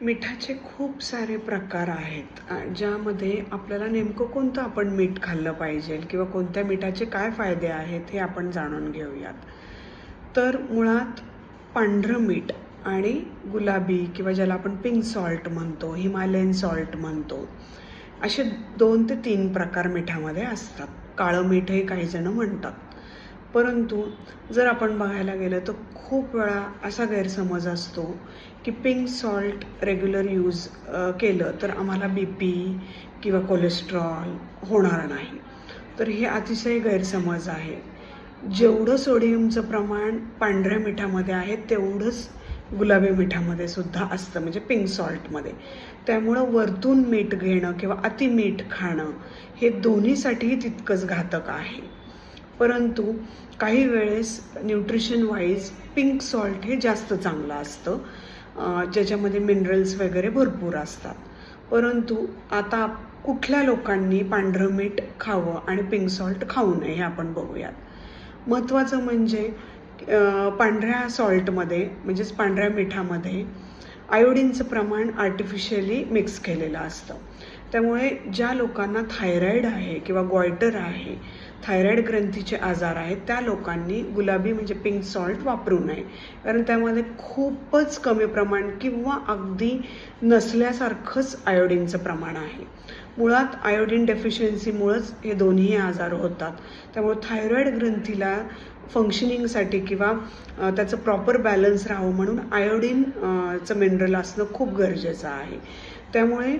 मिठाचे खूप सारे प्रकार आहेत ज्यामध्ये आपल्याला नेमकं कोणतं आपण मीठ खाल्लं पाहिजे किंवा कोणत्या मिठाचे काय फायदे आहेत हे आपण जाणून घेऊयात. तर मुळात पांढरं मीठ आणि गुलाबी किंवा ज्याला आपण पिंक सॉल्ट म्हणतो हिमालयन सॉल्ट म्हणतो असे दोन ते तीन प्रकार मिठामध्ये असतात. काळं मीठ हे काही जण म्हणतात. परंतु जर आपण बघायला गेलं तर खूप वेळा असा गैरसमज असतो की पिंक सॉल्ट रेग्युलर यूज केलं तर आम्हाला बी पी किंवा कोलेस्ट्रॉल होणार नाही. तर हे अतिशय गैरसमज आहे. जेवढं सोडियमचं प्रमाण पांढऱ्या मिठामध्ये आहे तेवढंच गुलाबी मिठामध्ये सुद्धा असतं म्हणजे पिंक सॉल्टमध्ये त्यामुळं वरतून मीठ घेणं किंवा अति मीठ खाणं हे दोन्हीसाठीही तितकंच घातक आहे. परंतु काही वेळेस न्यूट्रिशन वाईज पिंक सॉल्ट हे जास्त चांगलं असतं. ज्याच्यामध्ये मिनरल्स वगैरे भरपूर असतात. परंतु आता कुठल्या लोकांनी पांढरं मीठ खावं आणि पिंक सॉल्ट खाऊ नये हे आपण बघूयात. महत्त्वाचं म्हणजे पांढऱ्या सॉल्टमध्ये म्हणजेच पांढऱ्या मिठामध्ये आयोडीनचं प्रमाण आर्टिफिशियली मिक्स केलेलं असतं. त्यामुळे ज्या लोकांना थायरॉईड आहे किंवा गॉयटर आहे थायरॉईड ग्रंथीचे आजार आहेत त्या लोकांनी गुलाबी म्हणजे पिंक सॉल्ट वापरू नये. कारण त्यामध्ये खूपच कमी प्रमाण किंवा अगदी नसल्यासारखंच आयोडीनचं प्रमाण आहे. मुळात आयोडीन डेफिशियन्सीमुळंच हे दोन्ही आजार होतात. त्यामुळे थायरॉईड ग्रंथीला फंक्शनिंगसाठी किंवा त्याचं प्रॉपर बॅलन्स राहावं म्हणून आयोडीनचं मिनरल असणं खूप गरजेचं आहे. त्यामुळे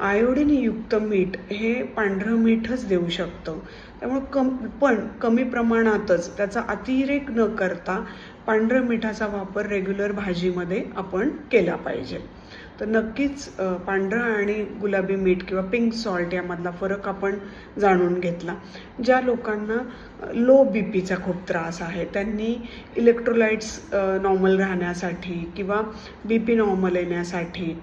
आयोडीनयुक्त मीठ हे पांढरं मीठच देऊ शकतं. त्यामुळे कम पण कमी प्रमाणातच त्याचा अतिरेक न करता पांढरं मिठाचा वापर रेग्युलर भाजीमध्ये आपण केला पाहिजे. तर नक्कीच पांढरं आणि गुलाबी मीठ किंवा पिंक सॉल्ट यामधला फरक आपण जाणून घेतला. ज्या लोकांना लो बी पीचा खूप त्रास आहे त्यांनी इलेक्ट्रोलाइट्स नॉर्मल राहण्यासाठी किंवा बी पी नॉर्मल येण्यासाठी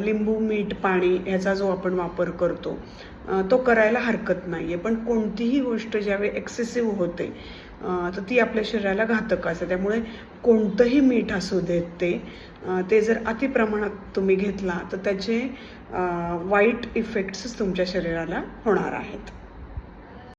लिंबू मीठ पाणी ह्याचा जो आपण वापर करतो तो करायला हरकत नाही आहे पण कोणतीही गोष्ट ज्यावेळी एक्सेसिव्ह होते तर ती आपल्या शरीराला घातक असते. त्यामुळे कोणतंही मीठ असू देत ते ते जर अति प्रमाणात तुम्ही घेतला तर त्याचे वाईट इफेक्ट्सच तुमच्या शरीराला होणार आहेत.